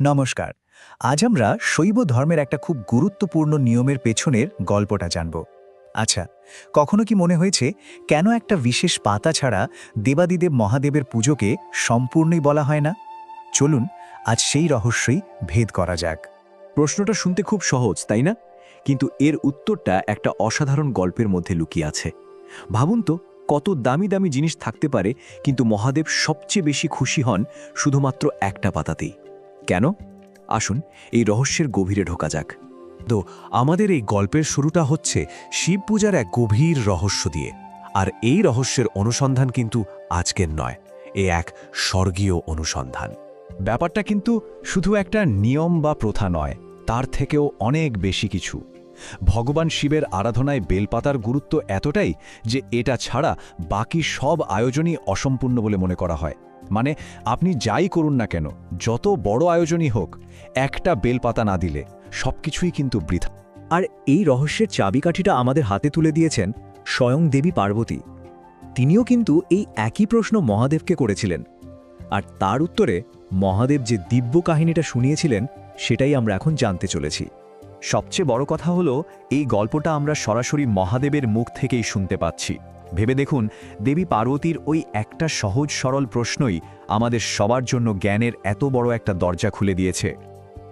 নমস্কার। আজ আমরা শৈব ধর্মের একটা খুব গুরুত্বপূর্ণ নিয়মের পেছনের গল্পটা জানব। আচ্ছা কখনো কি মনে হয়েছে কেন একটা বিশেষ পাতা ছাড়া দেবাদিদেব মহাদেবের পুজোকে সম্পূর্ণই বলা হয় না? চলুন, আজ সেই রহস্যই ভেদ করা যাক। প্রশ্নটা শুনতে খুব সহজ, তাই না? কিন্তু এর উত্তরটা একটা অসাধারণ গল্পের মধ্যে লুকিয়ে আছে। ভাবুন তো, কত দামি দামি জিনিস থাকতে পারে, কিন্তু মহাদেব সবচেয়ে বেশি খুশি হন শুধুমাত্র একটা পাতাতেই। কেন? আসুন, এই রহস্যের গভীরে ঢোকা যাক। তো আমাদের এই গল্পের শুরুটা হচ্ছে শিব পূজার এক গভীর রহস্য দিয়ে। আর এই রহস্যের অনুসন্ধান কিন্তু আজকের নয়, এ এক স্বর্গীয় অনুসন্ধান। ব্যাপারটা কিন্তু শুধু একটা নিয়ম বা প্রথা নয়, তার থেকেও অনেক বেশি কিছু। ভগবান শিবের আরাধনায় বেলপাতার গুরুত্ব এতটাই যে এটা ছাড়া বাকি সব আয়োজনই অসম্পূর্ণ বলে মনে করা হয়। মানে আপনি যাই করুন না কেন, যত বড় আয়োজনই হোক, একটা বেলপাতা না দিলে সবকিছুই কিন্তু বৃথা। আর এই রহস্যের চাবিকাঠিটা আমাদের হাতে তুলে দিয়েছেন স্বয়ং দেবী পার্বতী। তিনিও কিন্তু এই একই প্রশ্ন মহাদেবকে করেছিলেন। আর তার উত্তরে মহাদেব যে দিব্য কাহিনীটা শুনিয়েছিলেন, সেটাই আমরা এখন জানতে চলেছি। সবচেয়ে বড় কথা হলো, এই গল্পটা আমরা সরাসরি মহাদেবের মুখ থেকেই শুনতে পাচ্ছি। ভেবে দেখুন, দেবী পার্বতীর ওই একটা সহজ সরল প্রশ্নই আমাদের সবার জন্য জ্ঞানের এত বড় একটা দরজা খুলে দিয়েছে।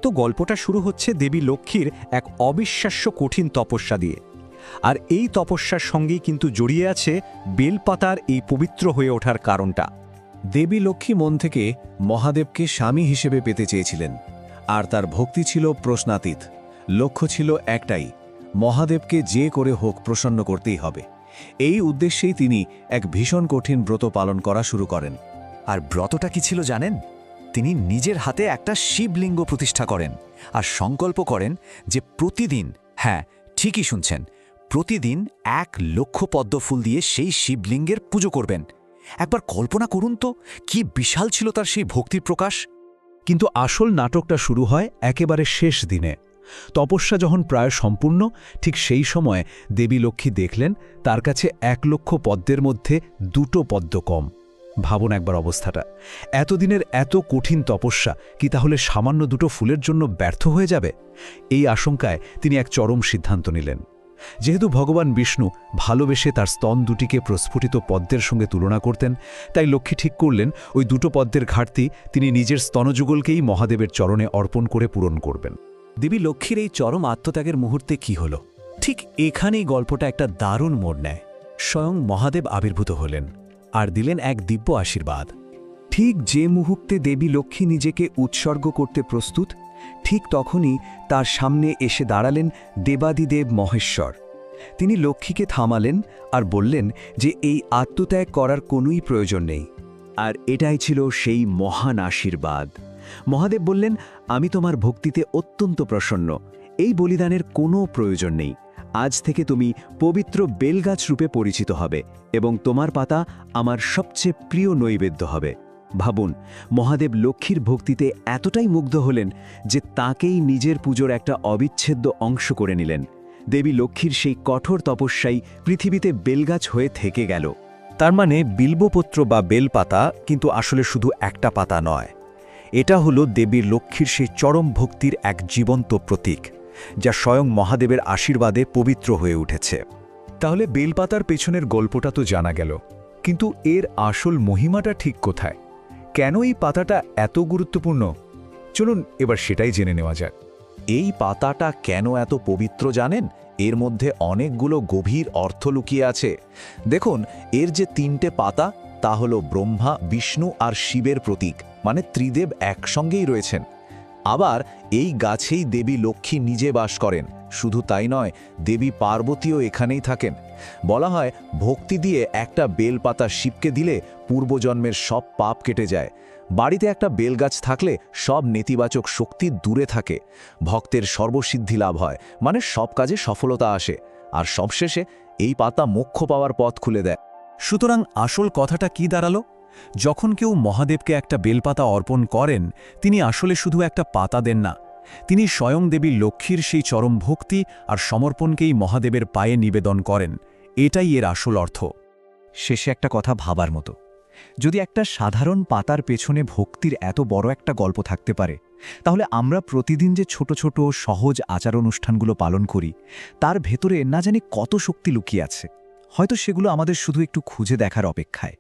তো গল্পটা শুরু হচ্ছে দেবী লক্ষ্মীর এক অবিশ্বাস্য কঠিন তপস্যা দিয়ে। আর এই তপস্যার সঙ্গেই কিন্তু জড়িয়ে আছে বেলপাতার এই পবিত্র হয়ে ওঠার কারণটা। দেবী লক্ষ্মী মন থেকে মহাদেবকে স্বামী হিসেবে পেতে চেয়েছিলেন। আর তার ভক্তি ছিল প্রশ্নাতীত। লক্ষ্য ছিল একটাই, মহাদেবকে যে করে হোক প্রসন্ন করতেই হবে। এই উদ্দেশ্যেই তিনি এক ভীষণ কঠিন ব্রত পালন করা শুরু করেন। আর ব্রতটা কি ছিল জানেন? তিনি নিজের হাতে একটা শিবলিঙ্গ প্রতিষ্ঠা করেন আর সংকল্প করেন যে প্রতিদিন হ্যাঁ ঠিকই শুনছেন, প্রতিদিন এক লক্ষ পদ্ম ফুল দিয়ে সেই শিবলিঙ্গের পুজো করবেন। একবার কল্পনা করুন তো, কি বিশাল ছিল তার সেই ভক্তির প্রকাশ। কিন্তু আসল নাটকটা শুরু হয় একেবারে শেষ দিনে। তপস্যা যখন প্রায় সম্পূর্ণ, ঠিক সেই সময় দেবী লক্ষ্মী দেখলেন তার কাছে এক লক্ষ পদ্মের মধ্যে দুটো পদ্ম কম। ভাবুন একবার অবস্থাটা। এতদিনের এত কঠিন তপস্যা কি তাহলে সামান্য দুটো ফুলের জন্য ব্যর্থ হয়ে যাবে? এই আশঙ্কায় তিনি এক চরম সিদ্ধান্ত নিলেন। যেহেতু ভগবান বিষ্ণু ভালোবেসে তার স্তন দুটিকে প্রস্ফুটিত পদ্মের সঙ্গে তুলনা করতেন, তাই লক্ষ্মী ঠিক করলেন ওই দুটো পদ্মের ঘাটতি তিনি নিজের স্তনযুগলকেই মহাদেবের চরণে অর্পণ করে পূরণ করবেন। দেবী লক্ষ্মীর এই চরম আত্মত্যাগের মুহূর্তে কি হল? ঠিক এখানেই গল্পটা একটা দারুণ মোড় নেয়। স্বয়ং মহাদেব আবির্ভূত হলেন আর দিলেন এক দিব্য আশীর্বাদ। ঠিক যে মুহূর্তে দেবী লক্ষ্মী নিজেকে উৎসর্গ করতে প্রস্তুত, ঠিক তখনই তার সামনে এসে দাঁড়ালেন দেবাদিদেব মহেশ্বর। তিনি লক্ষ্মীকে থামালেন আর বললেন যে এই আত্মত্যাগ করার কোনোই প্রয়োজন নেই। আর এটাই ছিল সেই মহান আশীর্বাদ। মহাদেব বললেন, আমি তোমার ভক্তিতে অত্যন্ত প্রসন্ন। এই বলিদানের কোনো প্রয়োজন নেই। আজ থেকে তুমি পবিত্র বেলগাছ রূপে পরিচিত হবে এবং তোমার পাতা আমার সবচেয়ে প্রিয় নৈবেদ্য হবে। ভাবুন, মহাদেব লক্ষ্মীর ভক্তিতে এতটাই মুগ্ধ হলেন যে তাকেই নিজের পুজোর একটা অবিচ্ছেদ্য অংশ করে নিলেন। দেবী লক্ষ্মীর সেই কঠোর তপস্যাই পৃথিবীতে বেলগাছ হয়ে থেকে গেল। তার মানে বিল্বপত্র বা বেলপাতা কিন্তু আসলে শুধু একটা পাতা নয়। এটা হলো দেবীর লক্ষ্মীর সেই চরম ভক্তির এক জীবন্ত প্রতীক, যা স্বয়ং মহাদেবের আশীর্বাদে পবিত্র হয়ে উঠেছে। তাহলে বেলপাতার পেছনের গল্পটা তো জানা গেল, কিন্তু এর আসল মহিমাটা ঠিক কোথায়? কেন এই পাতাটা এত গুরুত্বপূর্ণ? চলুন এবার সেটাই জেনে নেওয়া যাক। এই পাতাটা কেন এত পবিত্র জানেন? এর মধ্যে অনেকগুলো গভীর অর্থ লুকিয়ে আছে। দেখুন, এর যে তিনটে পাতা তা হল ব্রহ্মা, বিষ্ণু আর শিবের প্রতীক মানে ত্রিদেব একসঙ্গেই রয়েছেন। আবার এই গাছেই দেবী লক্ষ্মী নিজে বাস করেন, শুধু তাই নয়, দেবী পার্বতীও এখানেই থাকেন। বলা হয়, ভক্তি দিয়ে একটা বেলপাতা শিবকে দিলে পূর্বজন্মের সব পাপ কেটে যায়। বাড়িতে একটা বেলগাছ থাকলে সব নেতিবাচক শক্তি দূরে থাকে। ভক্তের সর্বসিদ্ধি লাভ হয় মানে সব কাজে সফলতা আসে। আর সবশেষে এই পাতা মোক্ষ পাওয়ার পথ খুলে দেয়। সুতরাং আসল কথাটা কি দাঁড়াল? যখন কেউ মহাদেবকে একটা বেলপাতা অর্পণ করেন, তিনি আসলে শুধু একটা পাতা দেন না। তিনি স্বয়ং দেবী লক্ষ্মীর সেই চরম ভক্তি আর সমর্পণকেই মহাদেবের পায়ে নিবেদন করেন। এটাই এর আসল অর্থ। শেষে একটা কথা ভাবার মতো। যদি একটা সাধারণ পাতার পেছনে ভক্তির এত বড় একটা গল্প থাকতে পারে, তাহলে আমরা প্রতিদিন যে ছোট ছোট সহজ আচার অনুষ্ঠানগুলো পালন করি, তার ভেতরে না জানি কত শক্তি লুকিয়ে আছে। হয়তো সেগুলো আমাদের শুধু একটু খুঁজে দেখার অপেক্ষায়।